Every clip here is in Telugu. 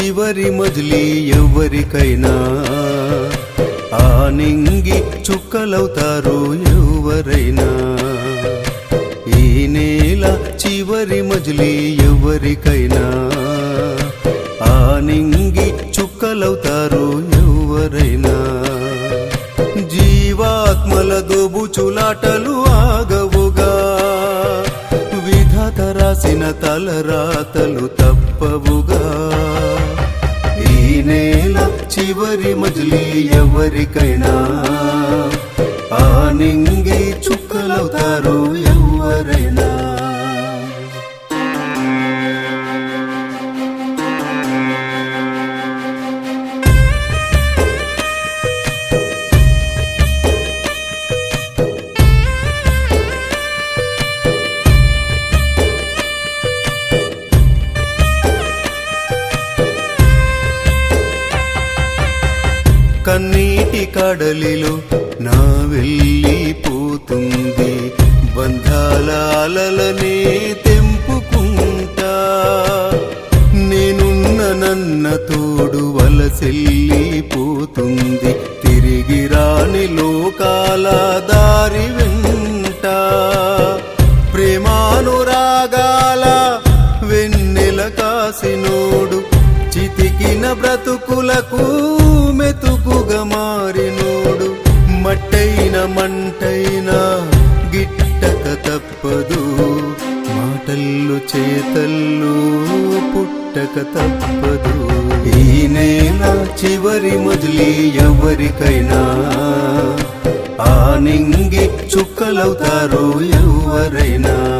చివరి మజిలీ ఎవరికైనా. ఆ నింగి చుక్కలవుతారు ఎవరైనా. ఈ నేల చివరి మజిలీ ఎవరికైనా. ఆ నింగి చుక్కలవుతారు ఎవరైనా. జీవాత్మల దోబుచులాటలు ఆగవుగా. విధాత రాసిన తలరాతలు తప్పవుగా. ఈ నేల చివరి మజిలీ ఎవరికైనా. ఆ నింగి చుక్కలవుతారు ఎవరైనా. కన్నీటి కడలిలో నా వెళ్ళిపోతుంది బంధాల అలలనే తెంపుకుంటా. నేనున్న నన్న తోడు వలసెల్లిపోతుంది తిరిగి రాని లోకాల దారి వెంట. ప్రేమానురాగాల వెన్నెల కాసినోడు చితికిన బ్రతుకులకు మారినోడు మట్టైన మంటైన గిట్టక తప్పదు. మాటల్లు చేతల్లు పుట్టక తప్పదు. ఈ నేల చివరి మొదలి ఎవరికైనా ఆ నింగి చుక్కలవుతారు ఎవరైనా.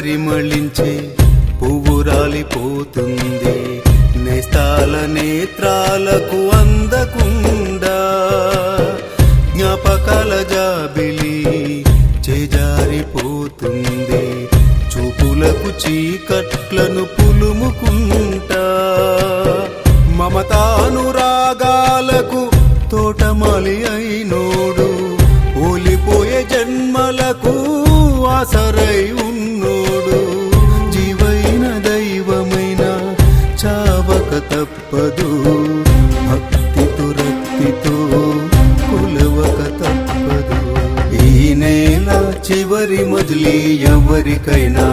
పరిమళించే పువ్వు రాలిపోతుంది. నేస్తాల నేత్రాలకు అందకుండా జ్ఞాపకాల జాబిలి చేజారిపోతుంది. చూపులకు చీకట్లను పులుముకుంటా మమతానురాగాలకు తోటమాలి అయినోడు. ఓలిపోయే జన్మలకు ఆసరై చావక తప్పదు. భక్తితో రక్తితో కులవక తప్పదు. ఈ నేల చివరి మొదలి ఎవరికైనా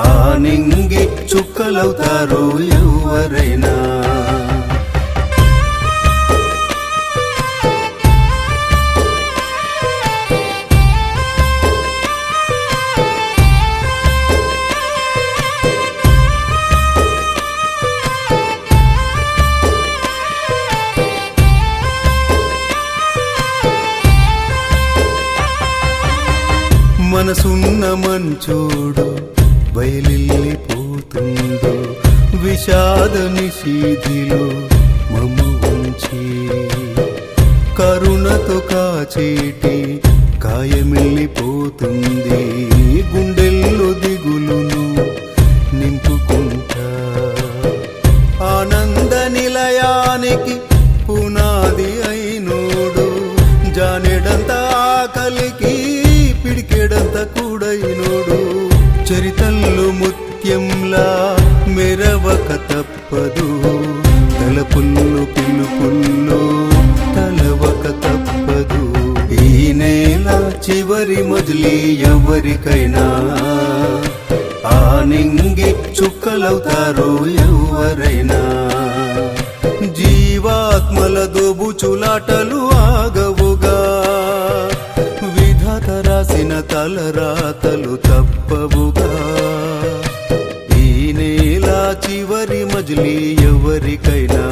ఆ నింగి చుక్కలవుతారు ఎవరైనా. మనసున్న మంచోడు బయలిల్లిపోతుందో విషాద నిషీధిలో మమ్ము ఉంచి. కరుణతో కాచేటి కాయమిల్లిపోతుంది. గుండెల్లో దిగులును నింపుకుంటా. ఆనంద నిలయానికి పునాది అయి తప్పదు. తలపుల్లో పిలుపుల్లో తలవక తప్పదు. ఈ నేల చివరి మొదలి ఎవరికైనా. ఆ నింగి చుక్కలవుతారు ఎవరైనా. జీవాత్మల దోబుచులాటలు ఆగవుగా. విధాత రాసిన తలరాతలు తప్పవుగా. చివరి మజిలీ ఎవరికైనా.